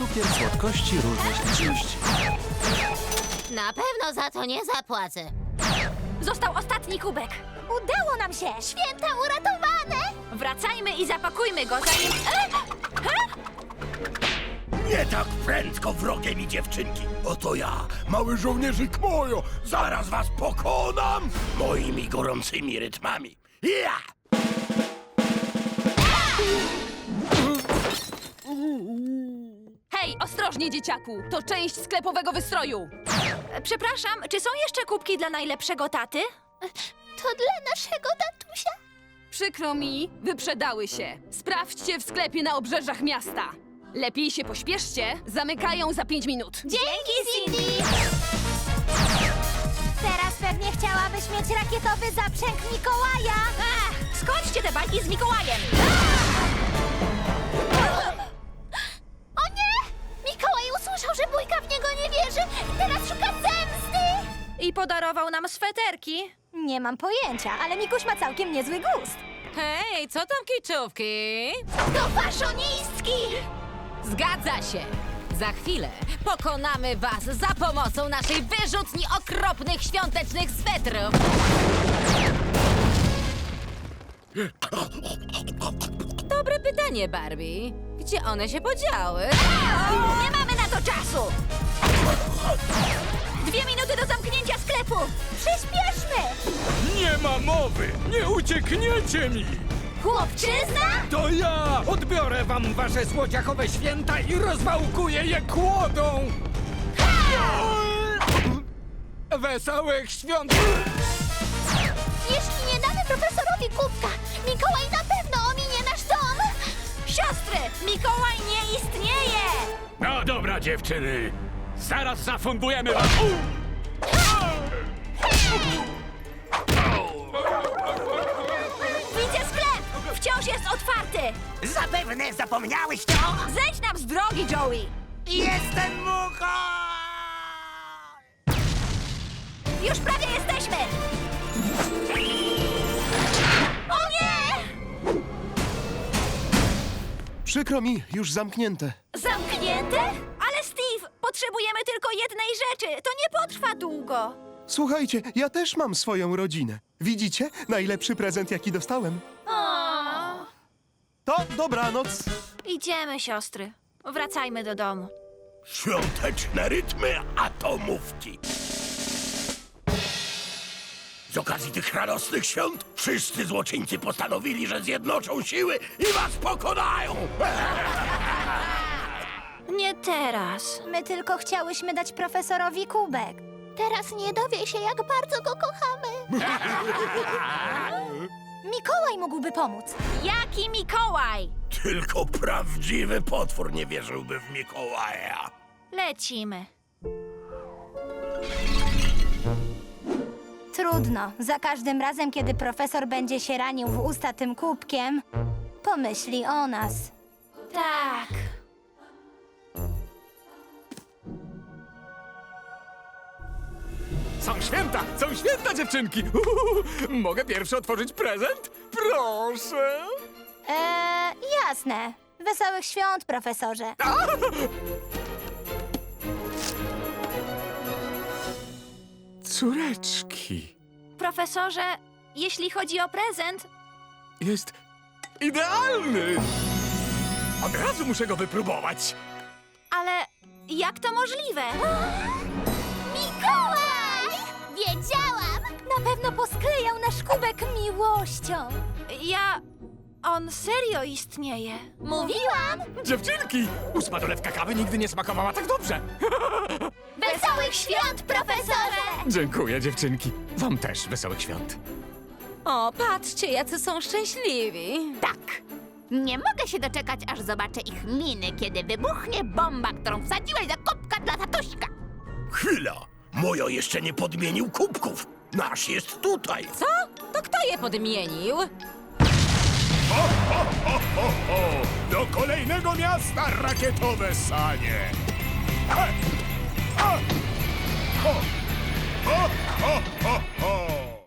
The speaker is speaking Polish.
cukier, słodkości różnej śmieszności. Na pewno za to nie zapłacę. Został ostatni kubek. Udało nam się! Święta uratowane! Wracajmy i zapakujmy go, zanim... E! Nie tak prędko, wrogie mi dziewczynki. Oto ja, mały żołnierzyk mojo, zaraz was pokonam moimi gorącymi rytmami. Ja! Hej, ostrożnie, dzieciaku! To część sklepowego wystroju. Przepraszam, czy są jeszcze kubki dla najlepszego taty? To dla naszego tatusia. Przykro mi, wyprzedały się. Sprawdźcie w sklepie na obrzeżach miasta. Lepiej się pośpieszcie, zamykają za pięć minut. Dzięki, Cindy! Teraz pewnie chciałabyś mieć rakietowy zaprzęg Mikołaja. Ach, skończcie te bajki z Mikołajem! O I podarował nam sweterki. Nie mam pojęcia, ale Mikuś ma całkiem niezły gust. Hej, co tam kiczówki? To faszonistki! Zgadza się! Za chwilę pokonamy was za pomocą naszej wyrzutni okropnych świątecznych swetrów! Dobre pytanie, Barbie. Gdzie one się podziały? Nie mamy Przyspieszmy! Nie ma mowy! Nie uciekniecie mi! Chłopczyzna? To ja odbiorę wam wasze słodziakowe święta i rozwałkuję je kłodą! Wesołych świąt! Jeśli nie damy profesorowi kubka, Mikołaj na pewno ominie nasz dom! Siostry, Mikołaj nie istnieje! No dobra, dziewczyny! Zaraz zafundujemy wam... Wciąż jest otwarty! Zapewne zapomniałeś to? Zejdź nam z drogi, Joey! Jestem muchą! Już prawie jesteśmy! O nie! Przykro mi, już zamknięte. Zamknięte? Ale Steve, potrzebujemy tylko jednej rzeczy. To nie potrwa długo. Słuchajcie, ja też mam swoją rodzinę. Widzicie? Najlepszy prezent, jaki dostałem. To dobranoc. Idziemy, siostry. Wracajmy do domu. Świąteczne rytmy atomówki. Z okazji tych radosnych świąt wszyscy złoczyńcy postanowili, że zjednoczą siły i was pokonają! Nie teraz. My tylko chciałyśmy dać profesorowi kubek. Teraz nie dowie się, jak bardzo go kochamy. Mikołaj mógłby pomóc. Jaki Mikołaj? Tylko prawdziwy potwór nie wierzyłby w Mikołaja. Lecimy. Trudno. Za każdym razem, kiedy profesor będzie się ranił w usta tym kubkiem, pomyśli o nas. Tak. Są święta! Są święta, dziewczynki! Uhuhu. Mogę pierwszy otworzyć prezent? Proszę! Eee, jasne. Wesołych świąt, profesorze. Córeczki! Profesorze, jeśli chodzi o prezent, Jest idealny! Od razu muszę go wypróbować! ale jak to możliwe? Mikołaj! Wiedziałam! Na pewno posklejał nasz kubek miłością. Ja... On serio istnieje. Mówiłam! Dziewczynki! Ósma dolewka kawy nigdy nie smakowała tak dobrze! Wesołych świąt, profesorze! Dziękuję, dziewczynki. Wam też wesołych świąt. O, patrzcie, jacy są szczęśliwi! Tak. Nie mogę się doczekać, aż zobaczę ich miny, kiedy wybuchnie bomba, którą wsadziłeś za kubka dla tatuśka. Chwila! Mojo jeszcze nie podmienił kubków. Nasz jest tutaj. Co? To kto je podmienił? Do kolejnego miasta rakietowe sanie! He! Ho! Ho, ho, ho, ho!